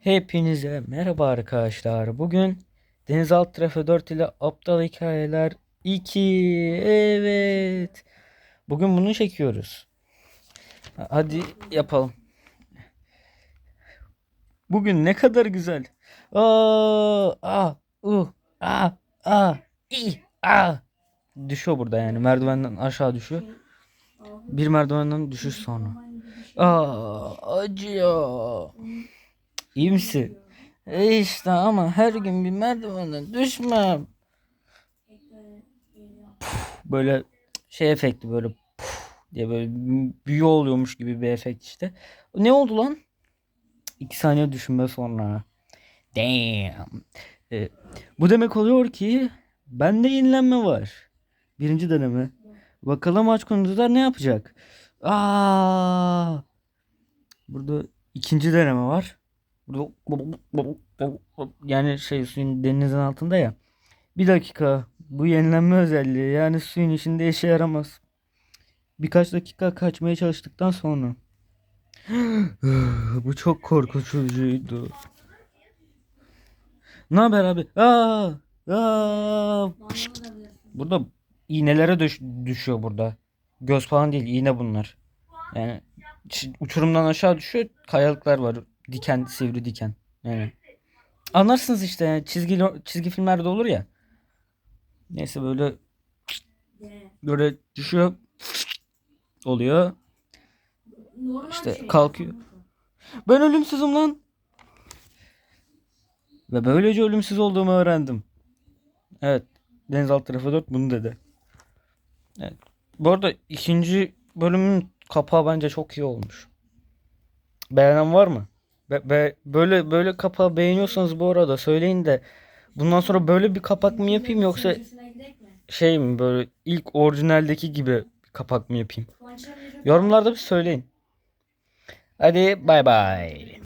Hepinize merhaba arkadaşlar. Bugün Denizaltı Trafe 4 ile Aptal Hikayeler 2. Evet. Bugün bunu çekiyoruz. Ha- Hadi yapalım. Bugün ne kadar güzel. Aa, a, u, a, a, i, a. Düşüyor burada yani. Merdivenden aşağı düşüyor. Bir merdivenden düşüş sonra. Aa, acıyor. İyi misin? E işte ama her gün bir merdivenden düşmem. Puf, böyle şey efekti böyle puf diye böyle büyü oluyormuş gibi bir efekt işte. Ne oldu lan? İki saniye düşünme sonra. Damn. E, bu demek oluyor ki bende yenilenme var. Birinci deneme. Bakalım aç konucular ne yapacak? Aa! Burada ikinci deneme var. Yani şey suyun denizin altında ya. Bir dakika. Bu yenilenme özelliği. Yani suyun içinde işe yaramaz. Birkaç dakika kaçmaya çalıştıktan sonra. Bu çok korkutucuydu. Ne haber abi? Aa! Aa! Burada iğnelere düş- düşüyor burada. Göz falan değil, iğne bunlar. Yani uçurumdan aşağı düşüyor. Kayalıklar var. Diken, sivri diken. Yani. Anlarsınız işte yani çizgi çizgi filmlerde olur ya. Neyse böyle böyle düşüyor oluyor. İşte kalkıyor. Ben ölümsüzüm lan. Ve böylece ölümsüz olduğumu öğrendim. Evet. Denizaltı tarafı 4 bunu dedi. Evet. Bu arada ikinci bölümün kapağı bence çok iyi olmuş. Beğenen var mı? Be- be- böyle böyle kapağı beğeniyorsanız bu arada söyleyin de bundan sonra böyle bir kapak mı yapayım yoksa şey mi böyle ilk orijinaldeki gibi kapak mı yapayım? Yorumlarda bir söyleyin. Hadi bay bay.